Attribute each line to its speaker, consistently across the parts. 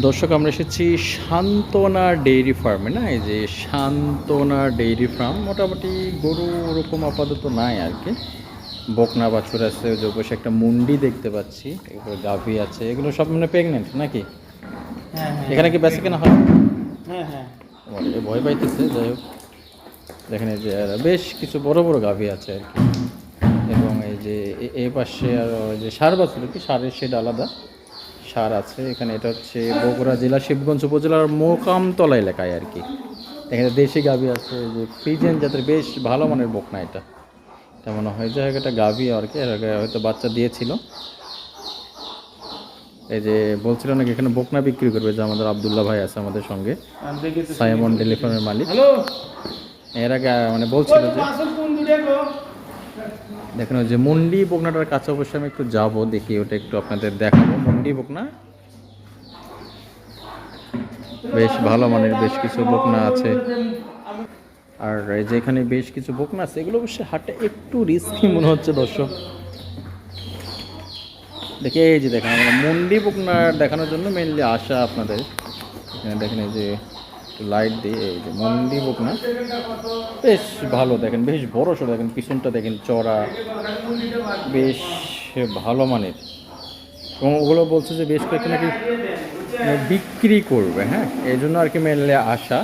Speaker 1: দর্শক আমরা এসেছি শান্তনা ডেইরি ফার্মে না? এই যে শান্তনা ডেইরি ফার্ম মোটামুটি গরু ওরকম আপাতত নাই আর কি। বকনা বাছুর আছে যে বসে একটা মুন্ডি দেখতে পাচ্ছি এগুলো গাভী আছে এগুলো সব মানে প্রেগনেন্ট নাকি?
Speaker 2: হ্যাঁ হ্যাঁ।
Speaker 1: এখানে কি বেঁচে কেনা হয়?
Speaker 2: হ্যাঁ হ্যাঁ।
Speaker 1: ভয় পাইতেছে যাই হোক। এই যে বেশ কিছু বড় বড় গাভী আছে আর কি। এবং এই যে এ- পাশে আর ওই যে সার বাছুর কি? সারের শেড আলাদা। সার আছে। এখানে এটা হচ্ছে বগুড়া জেলা শিবগঞ্জ উপজেলার মোকামতলা এলাকায় আর কি। এখানে দেশি গাভী আছে যে ফ্রিজেন জাতের বেশ ভালো মানের বকনা এটা। এটা মনে হয় যে একটা গাভী আর কি এর আগে হয়তো বাচ্চা দিয়েছিল। এই যে বলছিল নাকি এখানে বকনা বিক্রি করবে যে আমাদের আবদুল্লাহ ভাই আছে আমাদের সঙ্গে। সাইমন টেলিফোনের মালিক। এর আগে মানে বলছিল যে দেখেন ওই যে মন্ডি বকনাটার কাছে অবশ্যই আমি একটু যাব দেখি ওটা একটু আপনাদের দেখাবো। মন্ডি বকনা বেশ ভালো মানের বেশ কিছু বকনা আছে। আর এই যে এখানে বেশ কিছু বকনা আছে, এগুলো অবশ্যই হাটে একটু রিস্কি মনে হচ্ছে দর্শক। দেখে, এই যে দেখেন, আমরা মন্ডি বকনা দেখানোর জন্য মেনলি আসা আপনাদের। এখানে দেখেন, এই যে লাইট দিয়ে, এই যে মন্ডি বকনা বেশ ভালো দেখেন, বেশ বড় সড়ো দেখেন, পিছনটা দেখেন চড়া। বেশ ভালো মানের। এবং ওগুলো বলছে যে বেশ কয়েকটা নাকি বিক্রি করবে হ্যাঁ? এই জন্য আর কি মেনলে আসা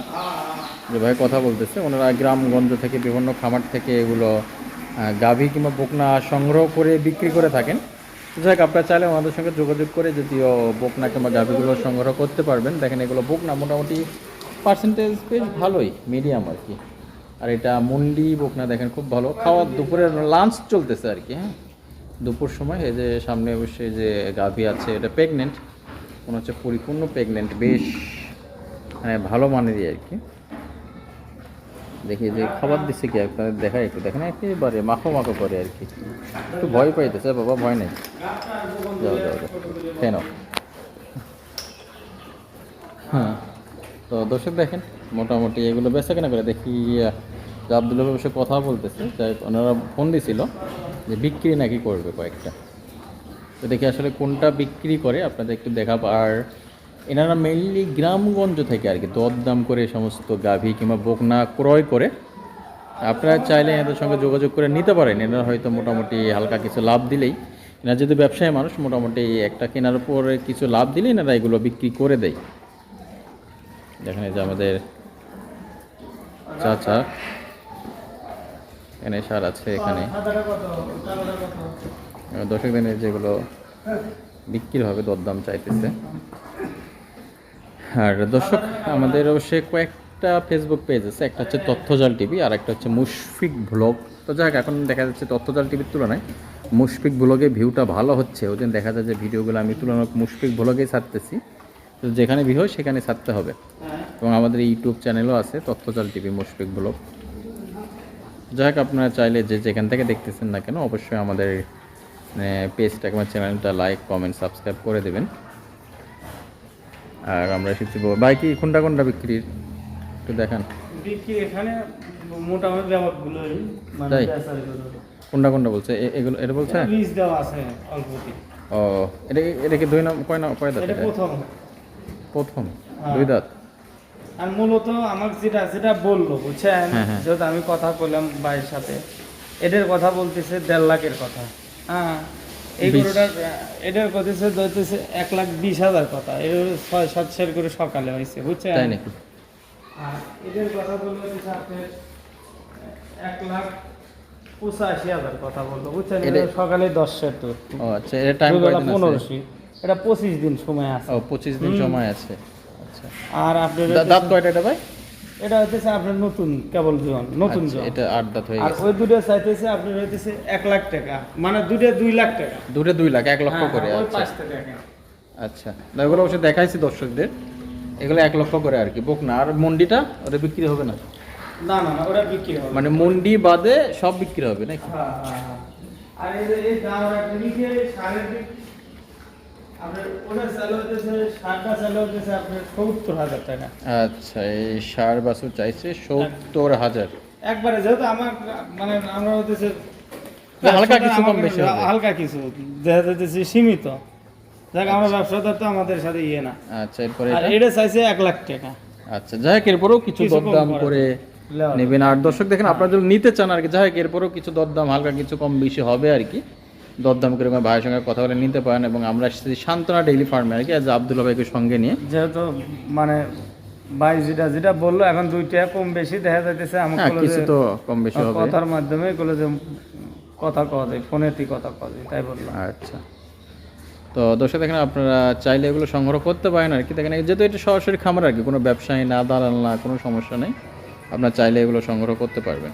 Speaker 1: যে ভাই কথা বলতেছে। ওনারা গ্রামগঞ্জ থেকে বিভিন্ন খামার থেকে এগুলো গাভী কিংবা বকনা সংগ্রহ করে বিক্রি করে থাকেন। যাই আপনারা চাইলে ওনাদের সঙ্গে যোগাযোগ করে যদিও বকনা কিংবা গাভীগুলো সংগ্রহ করতে পারবেন। দেখেন, এগুলো বকনা মোটামুটি পার্সেন্টেজ বেশ ভালোই মিডিয়াম আর কি। আর এটা মুন্ডি বকনা দেখেন, খুব ভালো। খাওয়া দুপুরের লাঞ্চ চলতেছে আর কি হ্যাঁ? দুপুর সময়, এই যে সামনে অবশ্যই যে গাভী আছে, এটা প্রেগনেন্ট মনে হচ্ছে পরিপূর্ণ প্রেগনেন্ট বেশ মানে ভালো মানে মানেরই আর কি। দেখি যে খাবার দিচ্ছে কি, আপনাদের দেখায় একটু, দেখেন একেবারে মাখো মাখো করে আর কি। একটু ভয় পাইতেছে, বাবা ভয় নেই। যাও যাও যাও কেন হ্যাঁ তো দর্শক দেখেন, মোটামুটি এগুলো বেচা কেনা করে দেখি আবদুল্লাহ বসে কথা বলতেছে, যাই ওনারা ফোন দিছিল। যে বিক্রি নাকি করবে কয়েকটা। তো দেখি আসলে কোনটা বিক্রি করে, আপনাদের একটু দেখাবো। আর এনারা মেইনলি গ্রামগঞ্জ থেকে আর কি, দরদাম করে সমস্ত গাভী কিংবা বকনা ক্রয় করে। আপনারা চাইলে এনাদের সঙ্গে যোগাযোগ করে নিতে পারেন। এনারা হয়তো মোটামুটি হালকা কিছু লাভ দিলেই। এনারা যেহেতু ব্যবসায়ী মানুষ, মোটামুটি একটা কেনার পরে কিছু লাভ দিলেই এনারা এগুলো বিক্রি করে দেয়। দেখেন এই যে আমাদের চাচা। এখানে সার আছে এখানে। দর্শক দিনের যেগুলো বিক্রি হবে দরদাম চাইতেছে। আর দর্শক আমাদের অবশ্যই কয়েকটা ফেসবুক পেজ আছে একটা হচ্ছে তথ্যজাল টিভি আর একটা হচ্ছে মুশফিক ব্লগ। তো যাক এখন দেখা যাচ্ছে তথ্যজাল টিভির তুলনায় মুশফিক ব্লগে ভিউটা ভালো হচ্ছে। ওই জন্য দেখা যায় যে ভিডিওগুলো আমি তুলনামূলক মুশফিক ব্লগেই ছাড়তেছি। তো যেখানে ভিউ হয় সেখানে ছাড়তে হবে। এবং আমাদের ইউটিউব চ্যানেলও আছে তথ্যজাল টিভি মুশফিক ব্লগ। যাই হোক আপনারা চাইলে যে যেখান থেকে দেখতেছেন না কেন অবশ্যই আমাদের পেজটা আমার চ্যানেলটা লাইক কমেন্ট সাবস্ক্রাইব করে দেবেন। আর আমরা এসেছি বাইকি কোনটা কোনটা বিক্রির? একটু দেখান।
Speaker 2: বিক্রি এখানে মোটামুটি ব্যাপারগুলো মানে
Speaker 1: তাই? কোনটা কোনটা বলছে? এগুলো এটা বলছে?
Speaker 2: বীজ দেওয়া আছে অল্পতি।
Speaker 1: ও এটা এটা কি দুই নাম কয় নাম কয় দাঁত
Speaker 2: এটা প্রথম? হ্যাঁ।
Speaker 1: দুই দাঁত?
Speaker 2: আর মূলত আমাকে যেটা যেটা বলল বুঝছেন?
Speaker 1: হ্যাঁ, হ্যাঁ।
Speaker 2: যেহেতু আমি কথা বললাম ভাইয়ের সাথে এদের কথা বলতেছে দেড় লাখের কথা হ্যাঁ? এই গরুটার আহ, এটার কথাছে ধরতেছে এক লাখ বিশ হাজার কথা এর ছয় সাত সের করে সকালে হয়েছে বুঝছেন?
Speaker 1: তাই নাকি?
Speaker 2: আর কথা বলল হচ্ছে আপনার এক লাখ পঁচাশি হাজার কথা বলল বুঝছেন?
Speaker 1: এটা-
Speaker 2: সকালে দশ তো।
Speaker 1: ও আচ্ছা এটা টাইম
Speaker 2: পনেরোশি এটা পঁচিশ দিন সময় আছে।
Speaker 1: ও পঁচিশ দিন সময় আছে।
Speaker 2: আর আপনার
Speaker 1: দাঁত কয়টা এটা ভাই?
Speaker 2: এটা হইতেছে আপনার নতুন কেবল জন নতুন
Speaker 1: আচ্ছা,
Speaker 2: জন
Speaker 1: এটা আট দাঁত হয়ে
Speaker 2: আর
Speaker 1: গেছে।
Speaker 2: ওই দুটো চাইতেছে আপনার হইতেছে এক লাখ টাকা মানে দুটো দুই লাখ টাকা।
Speaker 1: দুটো দুই লাখ এক লক্ষ
Speaker 2: হ্যাঁ,
Speaker 1: করে আচ্ছা। আচ্ছা এগুলো অবশ্যই দেখাইছি দর্শকদের। এগুলো এক লক্ষ করে আর কি বোক না। আর মন্ডিটা ওটা বিক্রি হবে না?
Speaker 2: না না ওটা বিক্রি হবে
Speaker 1: মানে মন্ডি বাদে সব বিক্রি হবে নাকি?
Speaker 2: হ্যাঁ, হ্যাঁ, হ্যাঁ। আর এই যে এই দাম রাখতে নিচে সারের
Speaker 1: আচ্ছা এই সার বাছুর চাইছে সত্তর হাজার।
Speaker 2: একবারে যেহেতু আমার মানে আমরা হইতেছে
Speaker 1: হালকা কিছু কম বেশি
Speaker 2: হালকা কিছু দেখা যাইতেছে সীমিত। আমরা ব্যবসাদার তো আমাদের সাথে ইয়ে না।
Speaker 1: আচ্ছা এরপরে
Speaker 2: আর
Speaker 1: এটা?
Speaker 2: চাইছে এক লাখ টাকা।
Speaker 1: আচ্ছা যাই হোক এরপরেও কিছু
Speaker 2: কিছু
Speaker 1: দরদাম
Speaker 2: করে।
Speaker 1: নেবেন। আর দর্শক দেখেন আপনারা যদি নিতে চান আর কি যাই হোক এরপরেও কিছু দরদাম হালকা কিছু কম বেশি হবে আর কি। দরদাম করে আমার ভাইয়ের সঙ্গে কথা বলে নিতে পারেন এবং আমরা সান্ত্বনা ডেইলি ফার্মে আর কি আজ আব্দুল্লাহ ভাইকে সঙ্গে নিয়ে।
Speaker 2: যেহেতু মানে ভাই যেটা যেটা বলল এখন দুইটা কম বেশি দেখা যাইতেছে আমার
Speaker 1: হ্যাঁ কিছু তো কম বেশি হবে।
Speaker 2: কথার মাধ্যমে গুলো যে কথা কওয়া যায় ফোনে তুই কথা কওয়া যায় তাই বললাম।
Speaker 1: আচ্ছা। তো দর্শক দেখেন আপনারা চাইলে এগুলো সংগ্রহ করতে পারেন আর কি। দেখেন যেহেতু এটা সরাসরি খামার আর কি কোনো ব্যবসায়ী না দালাল না কোনো সমস্যা নেই। আপনারা চাইলে এগুলো সংগ্রহ করতে পারবেন।